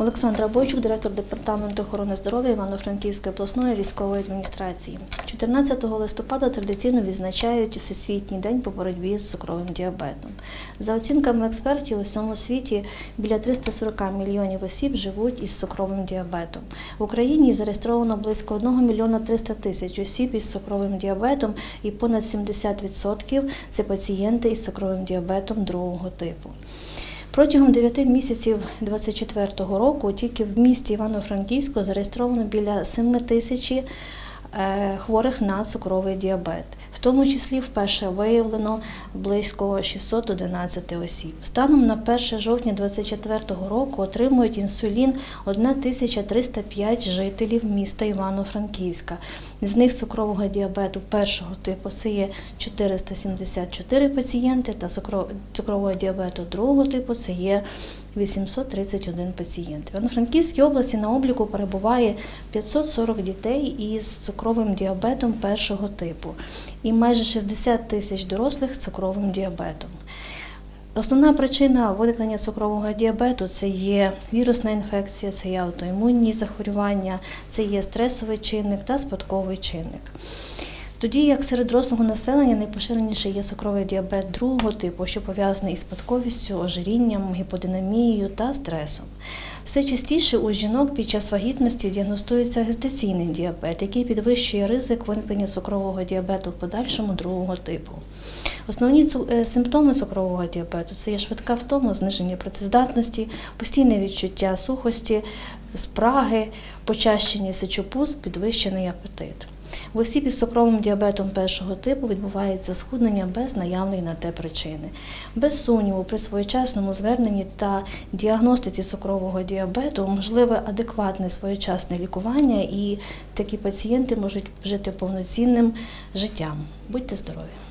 Олександра Бойчук, директор департаменту охорони здоров'я Івано-Франківської обласної військової адміністрації. 14 листопада традиційно відзначають Всесвітній день по боротьбі з цукровим діабетом. За оцінками експертів, у всьому світі біля 340 мільйонів осіб живуть із цукровим діабетом. В Україні зареєстровано близько 1 мільйона 300 тисяч осіб із цукровим діабетом, і понад 70% – це пацієнти із цукровим діабетом другого типу. Протягом 9 місяців 2024 року тільки в місті Івано-Франківську зареєстровано біля 7 тисяч е, хворих на цукровий діабет. В тому числі вперше виявлено близько 611 осіб. Станом на 1 жовтня 2024 року отримують інсулін 1305 жителів міста Івано-Франківська. З них цукрового діабету першого типу це є 474 пацієнти, та цукрового діабету другого типу це є 831 пацієнт. В Івано-Франківській області на обліку перебуває 540 дітей із цукровим діабетом першого типу і майже 60 тисяч дорослих з цукровим діабетом. Основна причина виникнення цукрового діабету це є вірусна інфекція, це є аутоімунні захворювання, це є стресовий чинник та спадковий чинник. Тоді як серед дорослого населення найпоширеніший є цукровий діабет другого типу, що пов'язаний із спадковістю, ожирінням, гіподинамією та стресом. Все частіше у жінок під час вагітності діагностується гестаційний діабет, який підвищує ризик виникнення цукрового діабету в подальшому другого типу. Основні е, симптоми цукрового діабету це є швидка втома, зниження працездатності, постійне відчуття сухості, спраги, почащення сечопуст, підвищений апетит. В осіб із цукровим діабетом першого типу відбувається схуднення без наявної на те причини. Без сумніву, при своєчасному зверненні та діагностиці цукрового діабету можливе адекватне своєчасне лікування, і такі пацієнти можуть жити повноцінним життям. Будьте здорові!